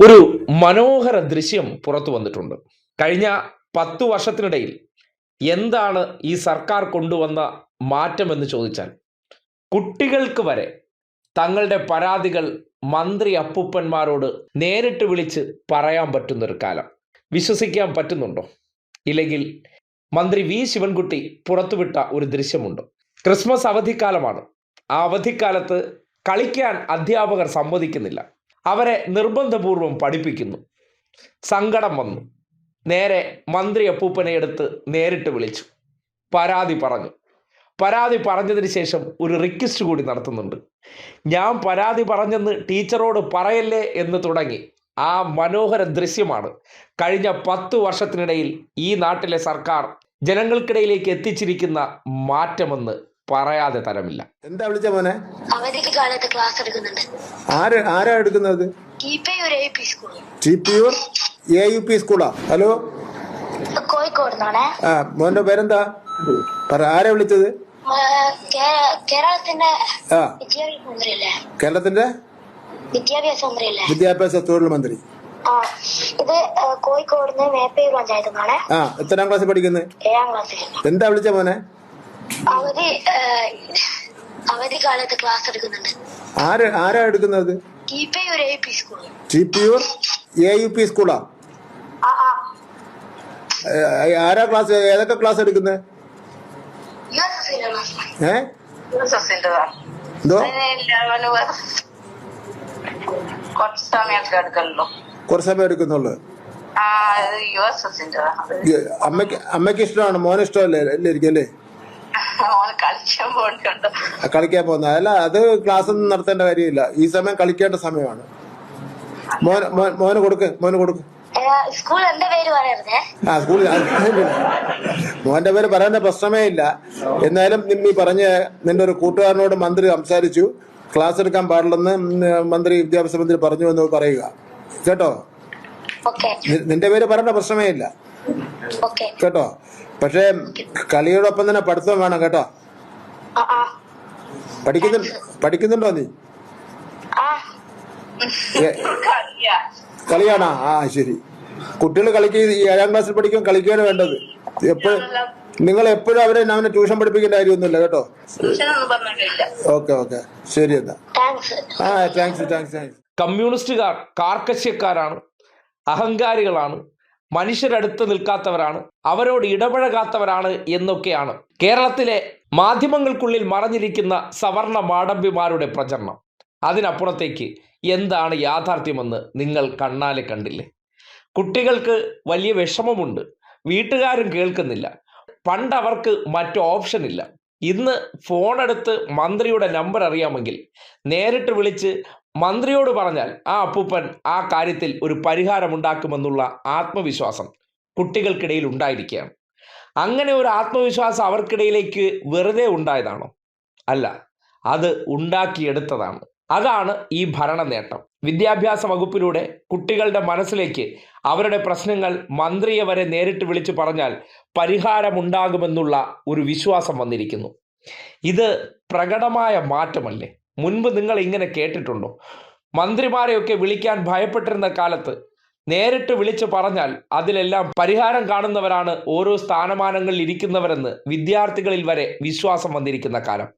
ഒരു മനോഹര ദൃശ്യം പുറത്തു വന്നിട്ടുണ്ട്. കഴിഞ്ഞ പത്തു വർഷത്തിനിടയിൽ എന്താണ് ഈ സർക്കാർ കൊണ്ടുവന്ന മാറ്റം എന്ന് ചോദിച്ചാൽ കുട്ടികൾക്ക് വരെ തങ്ങളുടെ പരാതികൾ മന്ത്രി അപ്പൂപ്പന്മാരോട് നേരിട്ട് വിളിച്ച് പറയാൻ പറ്റുന്നൊരു കാലം. വിശ്വസിക്കാൻ പറ്റുന്നുണ്ടോ? ഇല്ലെങ്കിൽ മന്ത്രി വി. ശിവൻകുട്ടി പുറത്തുവിട്ട ഒരു ദൃശ്യമുണ്ട്. ക്രിസ്മസ് അവധിക്കാലമാണ്. ആ അവധിക്കാലത്ത് കളിക്കാൻ അധ്യാപകർ സമ്മതിക്കുന്നില്ല. അവരെ നിർബന്ധപൂർവം പഠിപ്പിക്കുന്നു. സങ്കടം വന്നു. നേരെ മന്ത്രി അപ്പൂപ്പനെ എടുത്ത് നേരിട്ട് വിളിച്ചു. പരാതി പറഞ്ഞു. പരാതി പറഞ്ഞതിന് ശേഷം ഒരു റിക്വസ്റ്റ് കൂടി നടത്തുന്നുണ്ട്. ഞാൻ പരാതി പറഞ്ഞെന്ന് ടീച്ചറോട് പറയല്ലേ എന്ന് തുടങ്ങി. ആ മനോഹര ദൃശ്യമാണ് കഴിഞ്ഞ പത്തു വർഷത്തിനിടയിൽ ഈ നാട്ടിലെ സർക്കാർ ജനങ്ങൾക്കിടയിലേക്ക് എത്തിച്ചിരിക്കുന്ന മാറ്റമെന്ന് പറയാതെ തരമില്ല. എന്താ വിളിച്ച മോനെ? അവധിക്ക് കാലത്ത് ക്ലാസ് എടുക്കുന്നുണ്ട്. ആര് ആരാ എടുക്കുന്നത്? T U A U P സ്കൂളാ ഹലോ കോഴിക്കോട് ആ മോന്റെ പേരെന്താ? പറ ആരാ വിളിച്ചത്? കേരളത്തിന്റെ ആ. വിദ്യാഭ്യാസ കേരളത്തിന്റെ? വിദ്യാഭ്യാസ മന്ത്രിയല്ലേ? വിദ്യാഭ്യാസ തൊഴിൽ മന്ത്രി. ആ ഇത് കോഴിക്കോട് നിന്ന് മേപ്പയൂർ പഞ്ചായത്ത് ആ എത്രാം ക്ലാസ്സിൽ പഠിക്കുന്നത് ഏഴാം ക്ലാസ്സിൽ എന്താ വിളിച്ച മോനെ? അവധി ആ, അവധി കാലത്ത് ക്ലാസ് എടുക്കുന്നുണ്ട്. ആര് ആരാ എടുക്കുന്നത്? ടി എ യു പി സ്കൂളാ ആ? ആ ഏ, ആരാ ക്ലാസ് ഏതൊക്കെ ക്ലാസ് എടുക്കുന്നത് ഏ? എന്തോ? കുറച്ച് സമയമൊക്കെ എടുക്കണല്ലോ. കുറച്ച് സമയം എടുക്കുന്നുള്ളു. ആ അമ്മയ്ക്ക് അമ്മയ്ക്ക് ഇഷ്ടമാണ് മോനിഷ്ടല്ലേ അല്ലേ കളിക്കാൻ പോകണ്ടോ കളിക്കാൻ പോകുന്ന അല്ല അത് ക്ലാസ് ഒന്നും നടത്തേണ്ട കാര്യമില്ല. ഈ സമയം കളിക്കേണ്ട സമയമാണ്. മോന് കൊടുക്ക് മോന് കൊടുക്ക്. സ്കൂൾ എന്റെ പേര് പറയരുതേ. ആ സ്കൂളിൽ മോന്റെ പേര് പറയുന്ന പ്രശ്നമേ ഇല്ല. എന്നാലും നിമ്മി പറഞ്ഞ നിന്റെ ഒരു കൂട്ടുകാരനോട് മന്ത്രി സംസാരിച്ചു. ക്ലാസ് എടുക്കാൻ പാടില്ലെന്ന് മന്ത്രി വിദ്യാഭ്യാസ മന്ത്രി പറഞ്ഞു എന്ന് പറയുക. കേട്ടോ? നിന്റെ പേര് പറയേണ്ട പ്രശ്നമേ ഇല്ല. കേട്ടോ? പക്ഷേ കളിയോടൊപ്പം തന്നെ പഠിത്തം വേണം കേട്ടോ? ആ ആ. പഠിക്കുന്നു പഠിക്കുന്നുണ്ടോ നീ? ആ. കളിയാണോ? ആ ശരി. കുട്ടികൾ കളിക്ക ഏഴാം ക്ലാസ്സിൽ പഠിക്കാൻ കളിക്കുകയാണ് വേണ്ടത്. എപ്പോഴും നിങ്ങൾ എപ്പോഴും അവരെ അവനെ ട്യൂഷൻ പഠിപ്പിക്കേണ്ട കാര്യമൊന്നുമില്ല കേട്ടോ? Okay okay. ശരി എന്നാ. താങ്ക്സ് ആ താങ്ക്സ് താങ്ക്സ് താങ്ക്സ് കമ്മ്യൂണിസ്റ്റുകാർ കാർക്കശ്യക്കാരാണ് അഹങ്കാരികളാണ് മനുഷ്യരടുത്ത് നിൽക്കാത്തവരാണ്. അവരോട് ഇടപഴകാത്തവരാണ് എന്നൊക്കെയാണ് കേരളത്തിലെ മാധ്യമങ്ങൾക്കുള്ളിൽ മറഞ്ഞിരിക്കുന്ന സവർണ മാടമ്പിമാരുടെ പ്രചരണം. അതിനപ്പുറത്തേക്ക് എന്താണ് യാഥാർത്ഥ്യമെന്ന് നിങ്ങൾ കണ്ണാലെ കണ്ടില്ലേ? കുട്ടികൾക്ക് വലിയ വിഷമമുണ്ട്. വീട്ടുകാരും കേൾക്കുന്നില്ല. പണ്ട് അവർക്ക് മറ്റു ഓപ്ഷൻ ഇല്ല. ഇന്ന് ഫോണെടുത്ത് മന്ത്രിയുടെ നമ്പർ അറിയാമെങ്കിൽ നേരിട്ട് വിളിച്ച് മന്ത്രിയോട് പറഞ്ഞാൽ ആ അപ്പൂപ്പൻ ആ കാര്യത്തിൽ ഒരു പരിഹാരമുണ്ടാക്കുമെന്നുള്ള ആത്മവിശ്വാസം കുട്ടികൾക്കിടയിൽ ഉണ്ടായിരിക്കുകയാണ്. അങ്ങനെ ഒരു ആത്മവിശ്വാസം അവർക്കിടയിലേക്ക് വെറുതെ ഉണ്ടായതാണോ? അല്ല അത് ഉണ്ടാക്കിയെടുത്തതാണ്. അതാണ് ഈ ഭരണ നേട്ടം വിദ്യാഭ്യാസ വകുപ്പിലൂടെ കുട്ടികളുടെ മനസ്സിലേക്ക് അവരുടെ പ്രശ്നങ്ങൾ മന്ത്രിയെ വരെ നേരിട്ട് വിളിച്ചു പറഞ്ഞാൽ പരിഹാരമുണ്ടാകുമെന്നുള്ള ഒരു വിശ്വാസം വന്നിരിക്കുന്നു. ഇത് പ്രകടമായ മാറ്റമല്ലേ? മുൻപ് നിങ്ങൾ ഇങ്ങനെ കേട്ടിട്ടുണ്ടോ? മന്ത്രിമാരെയൊക്കെ വിളിക്കാൻ ഭയപ്പെട്ടിരുന്ന കാലത്ത് നേരിട്ട് വിളിച്ചു പറഞ്ഞാൽ അതിലെല്ലാം പരിഹാരം കാണുന്നവരാണ് ഓരോ സ്ഥാനമാനങ്ങളിൽ ഇരിക്കുന്നവരെന്ന് വിദ്യാർത്ഥികളിൽ വരെ വിശ്വാസം വന്നിരിക്കുന്ന കാലം.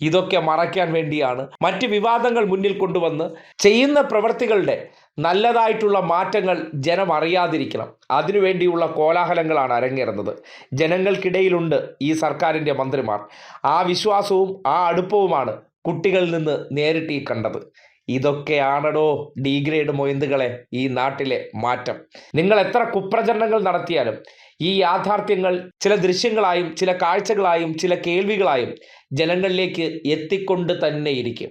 ഇതൊക്കെ മറയ്ക്കാൻ വേണ്ടിയാണ് മറ്റ് വിവാദങ്ങൾ മുന്നിൽ കൊണ്ടുവന്ന് ചെയ്യുന്ന പ്രവൃത്തികളുടെ നല്ലതായിട്ടുള്ള മാറ്റങ്ങൾ ജനം അറിയാതിരിക്കണം. അതിനുവേണ്ടിയുള്ള കോലാഹലങ്ങളാണ് അരങ്ങേറുന്നത്. ജനങ്ങൾക്കിടയിലുണ്ട് ഈ സർക്കാരിന്റെ മന്ത്രിമാർ. ആ വിശ്വാസവും ആ അടുപ്പവുമാണ് കുട്ടികളിൽ നിന്ന് നേരിട്ട് ഈ കണ്ടത്. ഇതൊക്കെയാണടോ ഡീഗ്രേഡ് മൊയന്തുകളെ ഈ നാട്ടിലെ മാറ്റം. നിങ്ങൾ എത്ര കുപ്രചരണങ്ങൾ നടത്തിയാലും ഈ യാഥാർത്ഥ്യങ്ങൾ ചില ദൃശ്യങ്ങളായും ചില കാഴ്ചകളായും ചില കേൾവികളായും ജനങ്ങളിലേക്ക് എത്തിക്കൊണ്ട് തന്നെ ഇരിക്കും.